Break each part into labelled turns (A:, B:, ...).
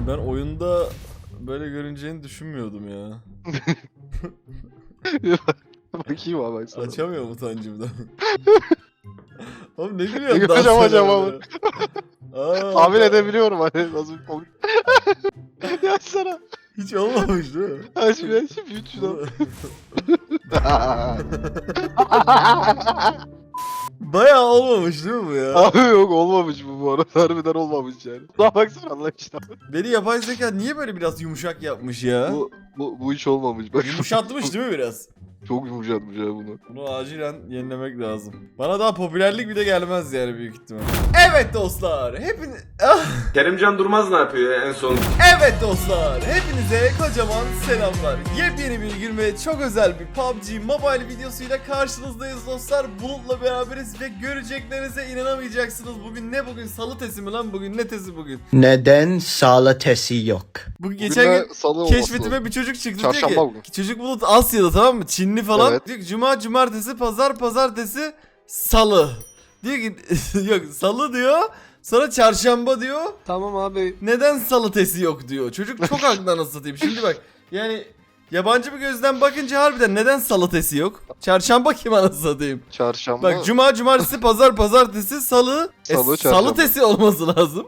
A: Yani ben oyunda böyle görüneceğini düşünmüyordum ya.
B: Bakayım abi bak sana.
A: Açamıyorum utancımdan. Oğlum ne
B: Ne
A: gülüyorsun
B: göreceğim
A: dans
B: acaba
A: ederken? Aa,
B: Tahmin edebiliyorum hani nasıl bir komik. ya sana.
A: Hiç olmamış değil mi?
B: Aç bir aç bir şunu.
A: Bayağı olmamış değil mi bu ya?
B: Abi yok olmamış bu bu arada harbiden olmamış yani. Daha baksana Allah işte.
A: Beni yapay zeka niye böyle biraz yumuşak yapmış ya?
B: Bu, bu, bu hiç olmamış. Bak,
A: Yumuşatmış değil mi biraz?
B: Çok yumuşatmış ya bunu.
A: Bunu acilen yenilemek lazım. Bana daha popülerlik bile gelmez yani büyük ihtimal. Evet dostlar, hepin... Ah!
C: Kerimcan Durmaz ne yapıyor ya en son?
A: Evet dostlar, hepinize kocaman selamlar. Yepyeni bir gün ve çok özel bir PUBG Mobile videosuyla karşınızdayız dostlar. Bulut'la beraberiz ve göreceklerinize inanamayacaksınız. Bugün ne bugün? Salı tesi mi lan bugün? Ne tesi bugün?
D: Neden sağlatesi yok?
A: Bu
B: Bugün
A: geçen gün
B: salı olması
A: keşfetime
B: lazım.
A: bir çocuk çıktı
B: Çarşamba
A: diyor
B: bugün.
A: ki çocuk bulut Asya'da tamam mı? Çinli falan.
B: Evet.
A: Diyor ki cuma cumartesi pazar pazartesi salı. Diyor ki yok salı diyor. Sonra çarşamba diyor.
B: Tamam abi.
A: Neden salı tesi yok diyor. Çocuk çok haklı anasını satayım. Şimdi bak yani yabancı bir gözden bakınca harbiden neden salı tesi yok? Çarşamba kim anasını satayım?
B: Çarşamba.
A: Bak cuma cumartesi pazar pazartesi salı. E,
B: Salı,
A: salı
B: çarşamba.
A: tesi olması lazım.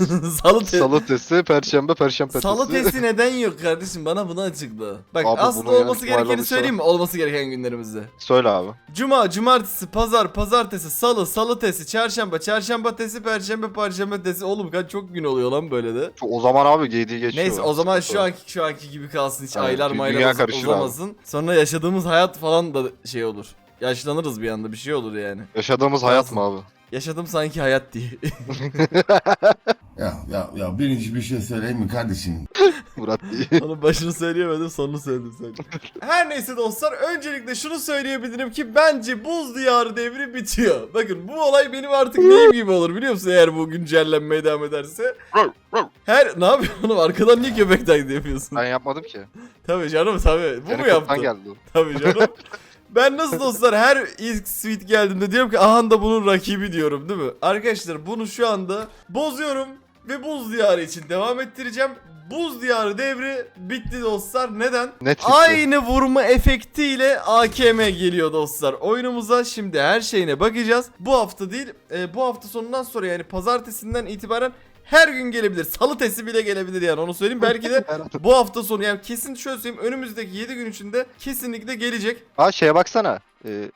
A: salı tesi.
B: Salı testi, perşembe, perşembe.
A: Salı testi neden yok kardeşim? Bana bunu açıkla. Bak
B: Abi
A: aslında
B: bunu yani
A: olması gerekeni söyleyeyim mi? Olması gereken günlerimizde.
B: Söyle abi.
A: Cuma, cumartesi, pazar, pazartesi, salı, salı tesi, çarşamba, çarşamba tesi, perşembe, perşembe tesi. Oğlum kaç çok gün oluyor lan böyle de.
B: O zaman abi giydiği geçiyor.
A: Neyse o zaman şu anki şu anki gibi kalsın hiç
B: Evet,
A: aylar maylar
B: dünya
A: uz-
B: karışır abi.
A: uzamasın. Sonra yaşadığımız hayat falan da şey olur. Yaşlanırız bir anda bir şey olur yani.
B: Yaşadığımız hayat mı abi?
A: Yaşadım sanki hayat diye.
E: Ya ya ya birinci bir şey söyleyeyim mi kardeşim?
B: Murat değil.
A: Onun başını söyleyemedim sonunu söyledim sadece. Her neyse dostlar öncelikle şunu söyleyebilirim ki bence buz diyarı devri bitiyor. Bakın bu olay benim artık neyim gibi olur biliyor musun eğer bu güncellenmeye devam ederse. Her ne yapıyorsun oğlum arkadan niye köpek taklidi yapıyorsun?
B: ben yapmadım ki.
A: Tabii canım tabii. Bu mu
B: Helikopterden
A: yaptın?
B: geldi o.
A: Tabii canım. Ben nasıl dostlar her ilk suite geldiğimde diyorum ki aha da bunun rakibi diyorum değil mi? Arkadaşlar bunu şu anda bozuyorum ve buz diyarı için devam ettireceğim. Buz diyarı devri bitti dostlar. Neden?
B: Net bitti.
A: Aynı vurma efektiyle AKM geliyor dostlar. Oyunumuza şimdi her şeyine bakacağız. Bu hafta değil, e, bu hafta sonundan sonra yani pazartesinden itibaren her gün gelebilir. Salı tesi bile gelebilir yani onu söyleyeyim. Belki de bu hafta sonu yani kesin şöyle söyleyeyim önümüzdeki 7 gün içinde kesinlikle gelecek.
B: Ha şeye baksana. Ee,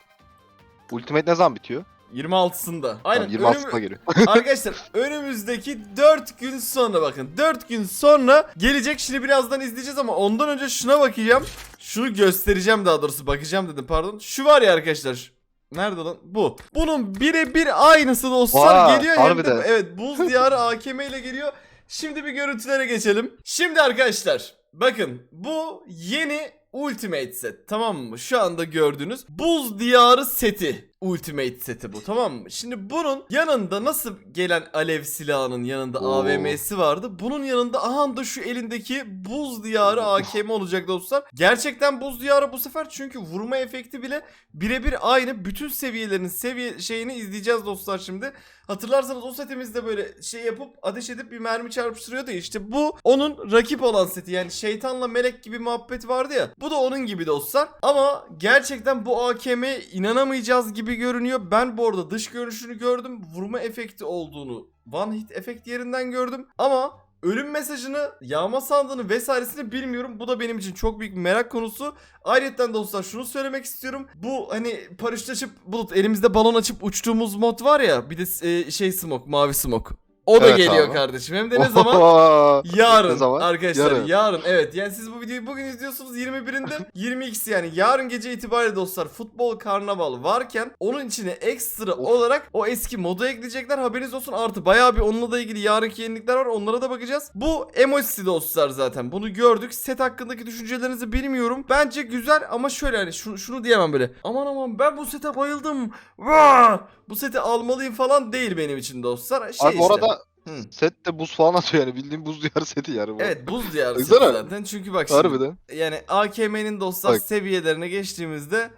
B: Ultimate ne zaman bitiyor?
A: 26'sında. Aynen.
B: Tamam,
A: önüm-
B: 26'sına geliyor.
A: Arkadaşlar önümüzdeki 4 gün sonra bakın. 4 gün sonra gelecek. Şimdi birazdan izleyeceğiz ama ondan önce şuna bakacağım. Şunu göstereceğim daha doğrusu. Bakacağım dedim pardon. Şu var ya arkadaşlar. Nerede lan? Bu. Bunun birebir aynısı dostlar
B: Vay,
A: geliyor. Hem de, evet buz diyarı AKM ile geliyor. Şimdi bir görüntülere geçelim. Şimdi arkadaşlar bakın bu yeni Ultimate set tamam mı? Şu anda gördüğünüz buz diyarı seti. Ultimate seti bu tamam mı? Şimdi bunun yanında nasıl gelen alev silahının yanında
B: Oo.
A: AVM'si vardı. Bunun yanında aha da şu elindeki buz diyarı AKM olacak dostlar. Gerçekten buz diyarı bu sefer çünkü vurma efekti bile birebir aynı. Bütün seviyelerin seviye şeyini izleyeceğiz dostlar şimdi. Hatırlarsanız o setimizde böyle şey yapıp ateş edip bir mermi çarpıştırıyordu ya işte bu onun rakip olan seti yani şeytanla melek gibi muhabbet vardı ya bu da onun gibi dostlar ama gerçekten bu AKM'ye inanamayacağız gibi görünüyor. Ben bu arada dış görünüşünü gördüm. Vurma efekti olduğunu one hit efekt yerinden gördüm. Ama ölüm mesajını yağma sandığını vesairesini bilmiyorum. Bu da benim için çok büyük bir merak konusu. Ayrıca dostlar şunu söylemek istiyorum. Bu hani paraşüt bulut elimizde balon açıp uçtuğumuz mod var ya bir de e, şey smoke mavi smoke. O da
B: Evet
A: geliyor
B: abi.
A: kardeşim. Hem de ne zaman?
B: Ne
A: Yarın
B: zaman?
A: arkadaşlar yarın.
B: Yarın.
A: evet yani siz bu videoyu bugün izliyorsunuz 21'inde 22'si yani yarın gece itibariyle dostlar futbol karnaval varken onun içine ekstra
B: Of.
A: olarak o eski modu ekleyecekler haberiniz olsun artı bayağı bir onunla da ilgili yarınki yenilikler var onlara da bakacağız. Bu emojisi dostlar zaten bunu gördük set hakkındaki düşüncelerinizi bilmiyorum bence güzel ama şöyle hani şunu, şunu diyemem böyle aman aman ben bu sete bayıldım Vaa! bu seti almalıyım falan değil benim için dostlar şey
B: Abi
A: işte.
B: orada
A: Hı.
B: sette buz falan atıyor yani bildiğin buz diyarı seti yani bu.
A: Evet buz diyarı seti
B: Baksana.
A: zaten. Çünkü bak şimdi
B: Harbiden.
A: yani AKM'nin dostlar
B: Bak.
A: seviyelerine geçtiğimizde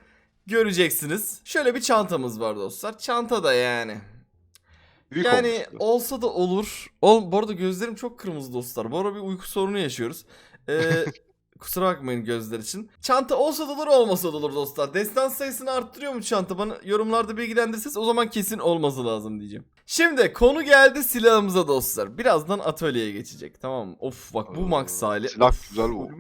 A: göreceksiniz. Şöyle bir çantamız var dostlar. Çanta da yani.
B: Büyük
A: yani
B: olmuştu.
A: olsa da olur. Ol, bu arada gözlerim çok kırmızı dostlar. Bu ara bir uyku sorunu yaşıyoruz. Ee, kusura bakmayın gözler için. Çanta olsa da olur olmasa da olur dostlar. Destan sayısını arttırıyor mu çanta? Bana yorumlarda bilgilendirirseniz o zaman kesin olması lazım diyeceğim. Şimdi konu geldi silahımıza dostlar. Birazdan atölyeye geçecek tamam mı? Of bak bu max hali.
B: Silah güzel bu.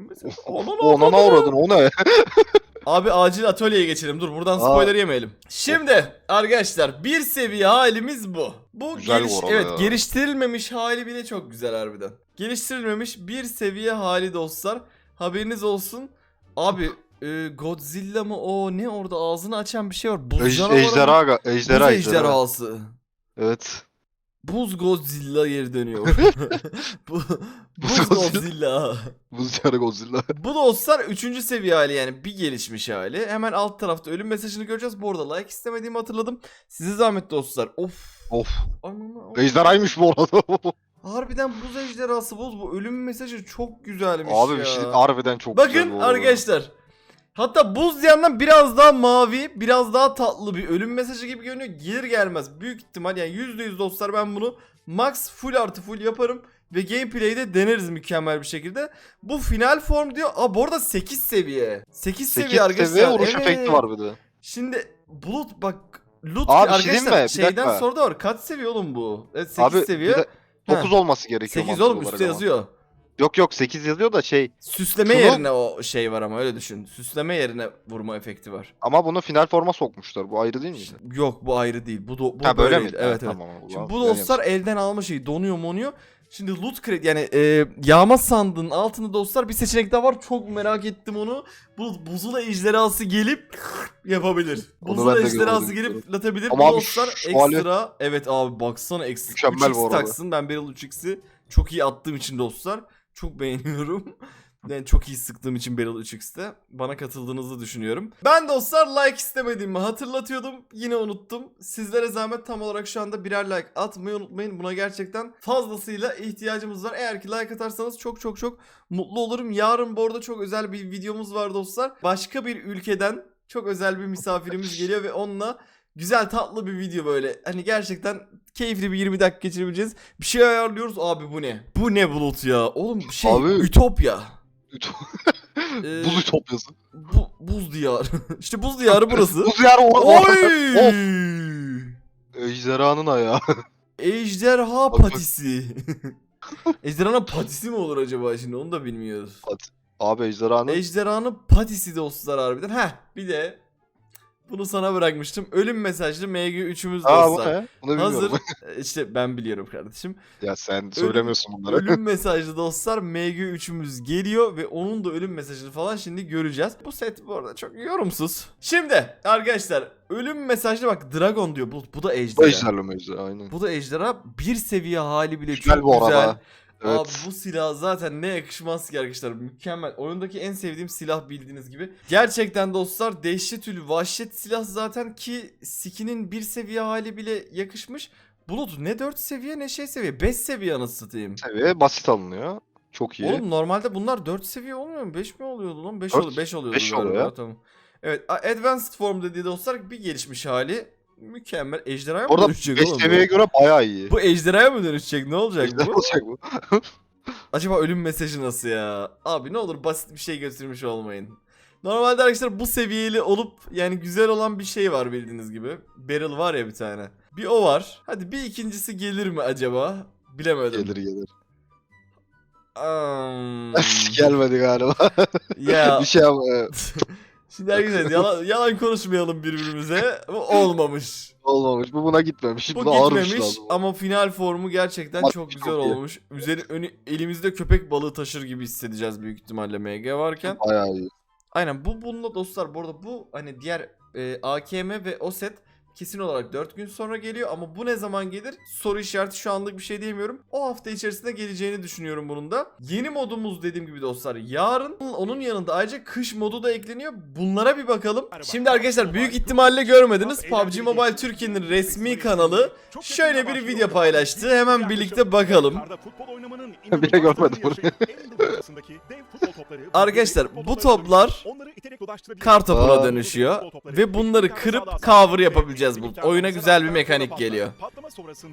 B: Ona ne uğradın o ne?
A: Abi acil atölyeye geçelim. Dur buradan spoiler yemeyelim. Şimdi arkadaşlar bir seviye halimiz bu. Bu
B: Güzel
A: geliş-
B: bu
A: evet
B: ya.
A: geliştirilmemiş hali bile çok güzel harbiden. Geliştirilmemiş bir seviye hali dostlar. Haberiniz olsun. Abi e, Godzilla mı o ne orada ağzını açan bir şey var. Buz
B: Ej-
A: canavarı mı?
B: ejderha,
A: Buz
B: ejderha, ejderha.
A: ejderhası.
B: Evet.
A: Buz Godzilla geri dönüyor. Bu, Buz
B: Godzilla. Buz diyarı Godzilla.
A: Bu dostlar 3. seviye hali yani bir gelişmiş hali. Hemen alt tarafta ölüm mesajını göreceğiz. Bu arada like istemediğimi hatırladım. Size zahmet dostlar. Of.
B: Of.
A: Ananı of.
B: Ejderhaymış bu arada.
A: Harbiden buz ejderhası buz. Bu ölüm mesajı çok güzelmiş
B: Abi
A: ya.
B: bir şey harbiden çok güzel
A: Bakın
B: bu arada.
A: arkadaşlar. Hatta buz diyandan biraz daha mavi, biraz daha tatlı bir ölüm mesajı gibi görünüyor. Gelir gelmez büyük ihtimal yani %100 dostlar ben bunu max full artı full yaparım. Ve gameplay'de deneriz mükemmel bir şekilde. Bu final form diyor. Aa bu arada 8 seviye. 8 seviye
B: 8
A: arkadaşlar.
B: seviye vuruş
A: Evet.
B: efekti var bir de.
A: Şimdi bulut bak loot
B: Abi şey
A: arkadaşlar
B: mi? Bir
A: şeyden
B: dakika.
A: sonra da var. Kaç seviye oğlum bu? Evet 8
B: Abi
A: seviye.
B: bir de 9 olması gerekiyor.
A: 8
B: mantıklı
A: oğlum
B: olarak
A: üstte
B: ama.
A: yazıyor.
B: Yok yok 8 yazıyor da şey.
A: Süsleme
B: Şunu-
A: yerine o şey var ama öyle düşün. Süsleme yerine vurma efekti var.
B: Ama bunu final forma sokmuşlar. Bu ayrı değil mi?
A: Yok bu ayrı değil. Bu, do- bu
B: ha
A: böyle
B: böyle
A: değil.
B: mi?
A: Evet evet.
B: Tamam,
A: Şimdi bu dostlar elden alma şeyi donuyor monuyor. Şimdi loot crate yani e, yağma sandığın altında dostlar bir seçenek daha var. Çok merak ettim onu. Bu buzula ejderhası gelip yapabilir.
B: Onu
A: Buzula
B: ben de
A: ejderhası
B: gördüm.
A: gelip atabilir.
B: Ama
A: Bu
B: abi
A: dostlar
B: şu
A: ekstra. Evet abi baksana ekstra.
B: Mükemmel
A: 3x
B: bu arada.
A: taksın. Ben Beryl 3x'i çok iyi attığım için dostlar. Çok beğeniyorum. Yani çok iyi sıktığım için Beryl 3x'te. Bana katıldığınızı düşünüyorum. Ben dostlar like istemediğimi hatırlatıyordum. Yine unuttum. Sizlere zahmet tam olarak şu anda birer like atmayı unutmayın. Buna gerçekten fazlasıyla ihtiyacımız var. Eğer ki like atarsanız çok çok çok mutlu olurum. Yarın bu arada çok özel bir videomuz var dostlar. Başka bir ülkeden çok özel bir misafirimiz geliyor ve onunla güzel tatlı bir video böyle. Hani gerçekten keyifli bir 20 dakika geçirebileceğiz. Bir şey ayarlıyoruz. Abi bu ne? Bu ne bulut ya? Oğlum şey
B: Abi-
A: Ütopya. Ee,
B: Buz ütopyası.
A: bu, buz diyarı. işte buz diyarı burası.
B: Buz diyarı o.
A: Oy!
B: Of. Ejderhanın ayağı.
A: Ejderha patisi. Ejderhanın patisi mi olur acaba şimdi onu da bilmiyoruz.
B: Abi ejderhanın.
A: Ejderhanın patisi dostlar harbiden. Heh bir de bunu sana bırakmıştım. Ölüm mesajlı MG3'ümüz
B: Aa bu
A: dostlar.
B: ne? Bunu
A: Hazır. işte ben biliyorum kardeşim.
B: ya sen söylemiyorsun bunları.
A: Ölüm mesajlı dostlar MG3'ümüz geliyor ve onun da ölüm mesajını falan şimdi göreceğiz. Bu set bu arada çok yorumsuz. Şimdi arkadaşlar ölüm mesajlı bak Dragon diyor. Bu, bu da
B: Bu
A: ejderha.
B: ejderha mı ejderha aynen.
A: Bu da ejderha. Bir seviye hali bile
B: Güzel
A: çok
B: bu arada.
A: güzel.
B: Evet.
A: Abi bu silah zaten ne yakışmaz ki arkadaşlar. Mükemmel. Oyundaki en sevdiğim silah bildiğiniz gibi. Gerçekten dostlar dehşetül vahşet silah zaten ki skinin bir seviye hali bile yakışmış. Bulut ne 4 seviye ne şey seviye. 5 seviye anasını satayım.
B: Seviye basit alınıyor. Çok iyi.
A: Oğlum normalde bunlar 4 seviye olmuyor mu? 5 mi oluyordu lan? 5
B: Dört,
A: oluyor. 5 oluyordu
B: beş
A: galiba.
B: oluyor ya.
A: Tamam. Evet Advanced Form dediği dostlar bir gelişmiş hali. Mükemmel. Ejderhaya mı
B: Orada
A: dönüşecek
B: 5
A: oğlum? bu?
B: seviyeye göre bayağı iyi.
A: Bu ejderhaya mı dönüşecek? Ne olacak
B: Ejderha
A: bu?
B: olacak bu.
A: Acaba ölüm mesajı nasıl ya? Abi ne olur basit bir şey götürmüş olmayın. Normalde arkadaşlar bu seviyeli olup yani güzel olan bir şey var bildiğiniz gibi. Beryl var ya bir tane. Bir o var. Hadi bir ikincisi gelir mi acaba? Bilemedim.
B: Gelir gelir.
A: Am,
B: Gelmedi galiba.
A: ya
B: bir şey ama. evet.
A: Şimdi arkadaşlar yalan, yalan konuşmayalım birbirimize. Bu olmamış.
B: Olmamış. Bu buna gitmemiş.
A: Bu
B: Buna ağırmış
A: gitmemiş
B: lazım.
A: ama final formu gerçekten
B: Bak,
A: çok
B: çok
A: güzel
B: iyi.
A: olmuş. Üzeri önü elimizde köpek balığı taşır gibi hissedeceğiz büyük ihtimalle MG varken.
B: Bayağı iyi.
A: Aynen bu bununla dostlar bu arada bu hani diğer e, AKM ve o set kesin olarak 4 gün sonra geliyor ama bu ne zaman gelir? Soru işareti şu anlık bir şey diyemiyorum. O hafta içerisinde geleceğini düşünüyorum bunun da. Yeni modumuz dediğim gibi dostlar yarın onun yanında ayrıca kış modu da ekleniyor. Bunlara bir bakalım. Şimdi arkadaşlar büyük ihtimalle görmediniz. PUBG Mobile Türkiye'nin resmi kanalı şöyle bir video paylaştı. Hemen birlikte bakalım.
B: Bile görmedim bunu.
A: Arkadaşlar bu toplar kartopuna
B: Aa.
A: dönüşüyor ve bunları kırıp cover yapabileceğiz bu. Oyuna güzel bir mekanik geliyor.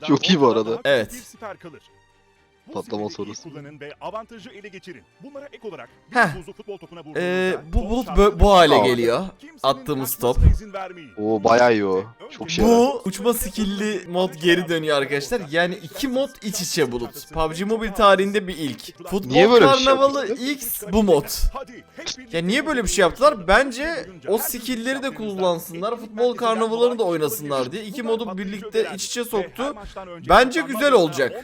B: Çok iyi bu arada.
A: Evet.
B: Patlama sonrası.
F: Kullanın ve avantajı ele geçirin. Bunlara ek olarak bir
A: Heh.
F: buzlu futbol topuna
A: Ee,
F: vurduğunuzda
A: bu
F: top
A: bulut bö- bu hale
B: Tamam.
A: geliyor. Attığımız top.
B: Oo bayağı iyi o. Çok şey.
A: Bu uçma skill'li mod geri dönüyor arkadaşlar. Yani iki mod iç içe bulut. PUBG Mobile tarihinde bir ilk. Futbol
B: Niye böyle bir şey
A: Karnavalı
B: yaptılar?
A: X bu mod. Ya niye böyle bir şey yaptılar? Bence o skill'leri de kullansınlar. Futbol karnavalarını da oynasınlar diye. iki modu birlikte iç içe soktu. Bence güzel olacak.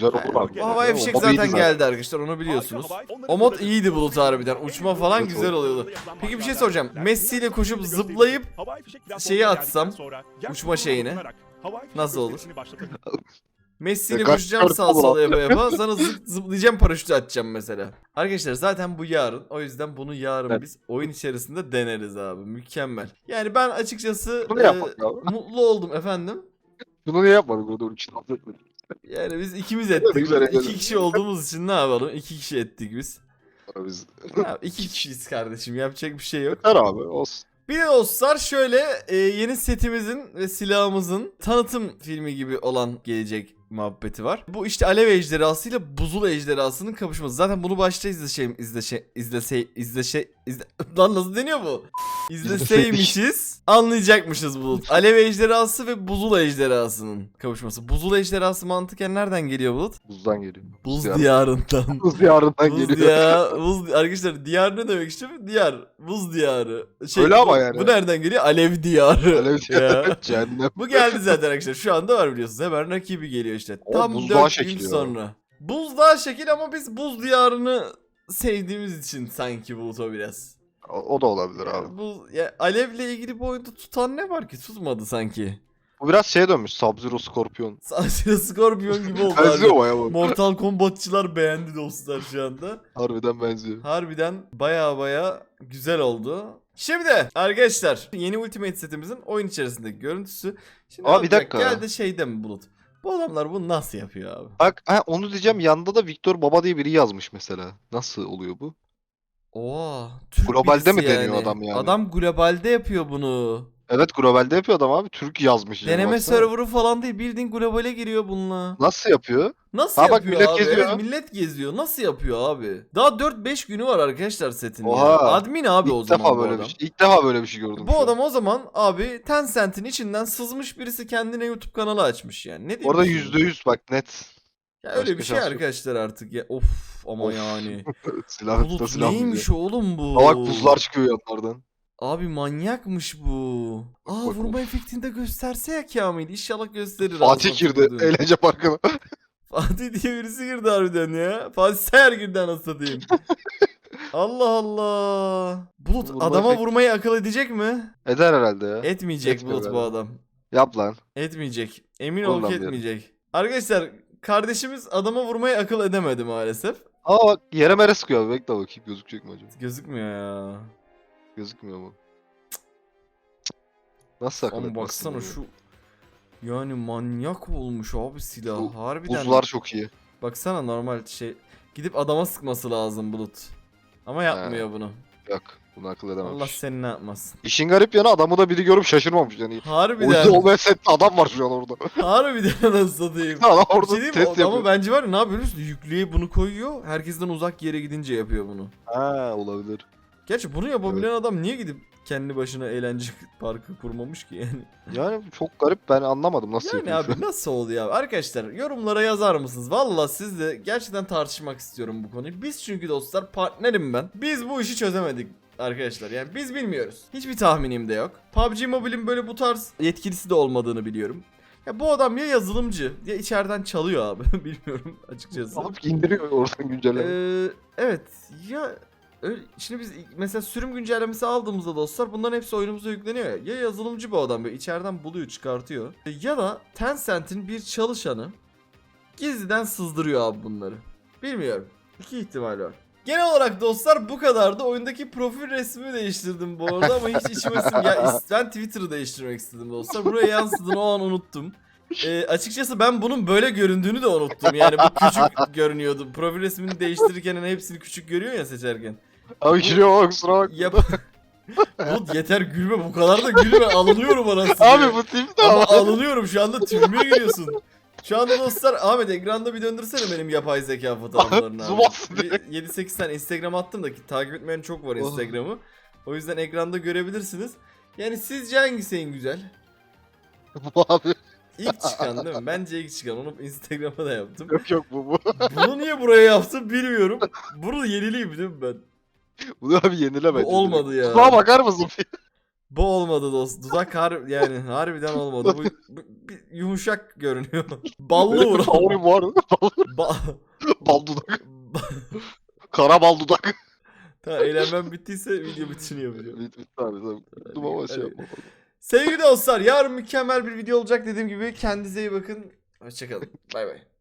B: Güzel olur abi.
A: Bu havai fişek
B: O
A: zaten geldi arkadaşlar onu biliyorsunuz. O mod iyiydi bulut harbiden. Uçma falan güzel oluyordu. Peki bir şey soracağım. Messi ile koşup zıplayıp şeyi atsam, uçma şeyini, nasıl olur? Messi ile
B: Ya kaç
A: koşacağım
B: dört
A: sağ
B: olur
A: sola yapa yapa sana zıp, zıplayacağım paraşütü atacağım mesela. Arkadaşlar zaten bu yarın o yüzden bunu yarın
B: Evet.
A: biz oyun içerisinde deneriz abi mükemmel. Yani ben açıkçası
B: Bunu
A: e, mutlu oldum efendim.
B: Bunu niye yapmadık burada? Onun için affetmedim.
A: Yani biz ikimiz ettik.
B: güzel,
A: İki
B: güzel.
A: kişi olduğumuz için ne yapalım? İki kişi ettik biz.
B: Biz...
A: Ya, iki kişiyiz kardeşim yapacak bir şey yok.
B: Yeter abi olsun.
A: Bir de dostlar şöyle e, yeni setimizin ve silahımızın tanıtım filmi gibi olan gelecek muhabbeti var. Bu işte alev ejderhası ile buzul ejderhasının kapışması. Zaten bunu başta izleşeyim izleşe izlese izleşe izle lan nasıl deniyor bu? İzleseymişiz anlayacakmışız Bulut. Alev ejderhası ve buzul ejderhasının kapışması. Buzul ejderhası mantıken nereden geliyor Bulut?
B: Buzdan geliyor.
A: Buz
B: Diyar-
A: diyarından.
B: Buz diyarından
A: Buz
B: geliyor.
A: diyarı, buz arkadaşlar diyar ne demek işte? Diyar, buz diyarı. Şey,
B: Öyle ama
A: bu,
B: yani.
A: Bu nereden geliyor? Alev diyarı.
B: Alev
A: Ya.
B: diyarı. Cehennem.
A: Bu geldi zaten arkadaşlar. Şu anda var biliyorsunuz. Hemen rakibi geliyor işte.
B: O
A: Tam
B: buzdağı
A: 4 gün
B: şekli ya.
A: sonra. Buzdağı şekil ama biz buz diyarını sevdiğimiz için sanki Bulut o biraz.
B: O, o da olabilir abi.
A: Yani buz, ya alevle ilgili bu oyunda tutan ne var ki? Tutmadı sanki.
B: Bu biraz şeye dönmüş. Sub-Zero Scorpion.
A: Sadece Scorpion gibi oldu.
B: Benziyor baya bu.
A: Mortal Kombatçılar beğendi dostlar şu anda.
B: Harbiden benziyor.
A: Harbiden baya baya güzel oldu. Şimdi arkadaşlar yeni Ultimate setimizin oyun içerisindeki görüntüsü. Şimdi
B: Aa, bir dakika.
A: Geldi şeyde mi Bulut? Bu adamlar bunu nasıl yapıyor abi?
B: Bak ha, onu diyeceğim yanında da Victor Baba diye biri yazmış mesela. Nasıl oluyor bu?
A: Oha. Türk
B: Globalde mi
A: birisi
B: deniyor adam yani?
A: Adam globalde yapıyor bunu.
B: Evet globalde yapıyor adam abi. Türk yazmış. yani,
A: Deneme
B: baksana.
A: serverı falan değil bildiğin globale giriyor bununla.
B: Nasıl yapıyor?
A: Nasıl
B: Ha bak,
A: yapıyor
B: millet
A: abi?
B: geziyor.
A: Evet, millet geziyor. Nasıl yapıyor abi? Daha 4-5 günü var arkadaşlar setin ya.
B: Oha.
A: Admin abi o
B: İlk
A: zaman
B: defa
A: bu
B: böyle
A: adam.
B: bir şey. İlk defa böyle bir şey gördüm.
A: Bu
B: an.
A: adam o zaman abi Tencent'in içinden sızmış birisi kendine YouTube kanalı açmış yani. Ne diyeyim
B: Orada
A: ki?
B: yüzde yüz bak net.
A: Ya öyle
B: başka
A: bir şey
B: şans yok.
A: arkadaşlar artık ya. Of ama
B: Of.
A: yani.
B: silah
A: Bulut
B: silah
A: neymiş oğlum bu?
B: Bak buzlar çıkıyor yanlardan.
A: Abi manyakmış bu. Aa
B: bak,
A: vurma efektini de gösterse ya Kamil. İnşallah gösterir.
B: Fatih girdi
A: tükürdüğüm.
B: eğlence parkına.
A: Fatih diye birisi girdi harbiden ya. Fatih Sayar girdi anasını satayım. Allah Allah. Bulut
B: Vurma
A: adama
B: efekti.
A: vurmayı akıl edecek mi?
B: Eder herhalde ya.
A: Etmeyecek
B: Etmiyor
A: Bulut bu
B: galiba.
A: adam.
B: Yap lan.
A: Etmeyecek. Emin ol ki etmeyecek. Arkadaşlar kardeşimiz adama vurmayı akıl edemedi maalesef.
B: Aa bak yere mere sıkıyor. Bekle bakayım gözükecek mi acaba?
A: Gözükmüyor ya.
B: Gözükmüyor mu? Nasıl akıl
A: Ama baksana
B: bunu?
A: şu yani manyak olmuş abi silah.
B: Bu
A: Harbiden.
B: Buzlar çok iyi.
A: Baksana normal şey gidip adama sıkması lazım Bulut. Ama yapmıyor bunu.
B: Yok. Bunu akıl edememiş.
A: Allah seni ne yapmasın.
B: İşin garip yanı adamı da biri görüp şaşırmamış yani.
A: Harbiden.
B: olmayan sette adam var şu an orada.
A: harbiden nasıl satayım.
B: adam
A: Bir
B: orada
A: şey diyeyim mi?
B: test
A: Ama
B: yapıyor.
A: bence var ya ne yapıyor biliyor musun? Yüklüğe bunu koyuyor. Herkesten uzak yere gidince yapıyor bunu.
B: Ha olabilir.
A: Gerçi bunu yapabilen adam niye gidip kendi başına eğlence parkı kurmamış ki yani?
B: Yani çok garip ben anlamadım nasıl
A: Yani
B: yapıyor şu
A: abi nasıl oluyor abi? Arkadaşlar yorumlara yazar mısınız? Valla sizle gerçekten tartışmak istiyorum bu konuyu. Biz çünkü dostlar partnerim ben. Biz bu işi çözemedik arkadaşlar. Yani biz bilmiyoruz. Hiçbir tahminim de yok. PUBG Mobile'in böyle bu tarz yetkilisi de olmadığını biliyorum. Ya bu adam ya yazılımcı ya içeriden çalıyor abi. Bilmiyorum açıkçası.
B: Alıp indiriyor oradan güncelleme.
A: Ee, evet ya öyle, şimdi biz mesela sürüm güncellemesi aldığımızda dostlar bunların hepsi oyunumuza yükleniyor ya. Ya yazılımcı bu adam böyle içeriden buluyor çıkartıyor. Ya da Tencent'in bir çalışanı gizliden sızdırıyor abi bunları. Bilmiyorum. İki ihtimal var. Genel olarak dostlar bu kadardı. Oyundaki profil resmimi değiştirdim bu arada ama hiç içime ya ben Twitter'ı değiştirmek istedim dostlar. Buraya yansıdığını o an unuttum. Ee, açıkçası ben bunun böyle göründüğünü de unuttum. Yani bu küçük görünüyordu. Profil resmini değiştirirken hani hepsini küçük görüyor ya seçerken.
B: Abi gülüyorum ama kusura bakma.
A: Yap. Bulut yeter gülme bu kadar da gülme alınıyorum anasını.
B: Abi bu tip de
A: Ama alınıyorum şu anda tümüye giriyorsun. Şu anda dostlar Ahmet ekranda bir döndürsene benim yapay zeka fotoğraflarını abi. Bir 7-8 tane Instagram attım da ki takip etmeyen çok var. Instagram'ı. O yüzden ekranda görebilirsiniz. Yani sizce hangisi en güzel?
B: Bu abi.
A: İlk çıkan değil mi? Bence ilk çıkan. Onu Instagram'a da yaptım.
B: Yok yok bu bu.
A: Bunu niye buraya yaptım bilmiyorum. Bunu yenileyim değil mi ben?
B: Bunu abi yenile bence.
A: Bu olmadı ya.
B: Kulağa bakar mısın?
A: Bu olmadı dost. Dudak har yani harbiden olmadı. Bu, bu bir yumuşak görünüyor. Ballı vur.
B: Favorim var.
A: Ba-
B: Bal dudak. Kara bal dudak.
A: tamam eğlenmem bittiyse video bitişini yapacağım.
B: Bit bit abi. Tamam. Ama şey yapma.
A: Sevgili dostlar yarın mükemmel bir video olacak dediğim gibi kendinize iyi bakın. Hoşçakalın. Bay bay.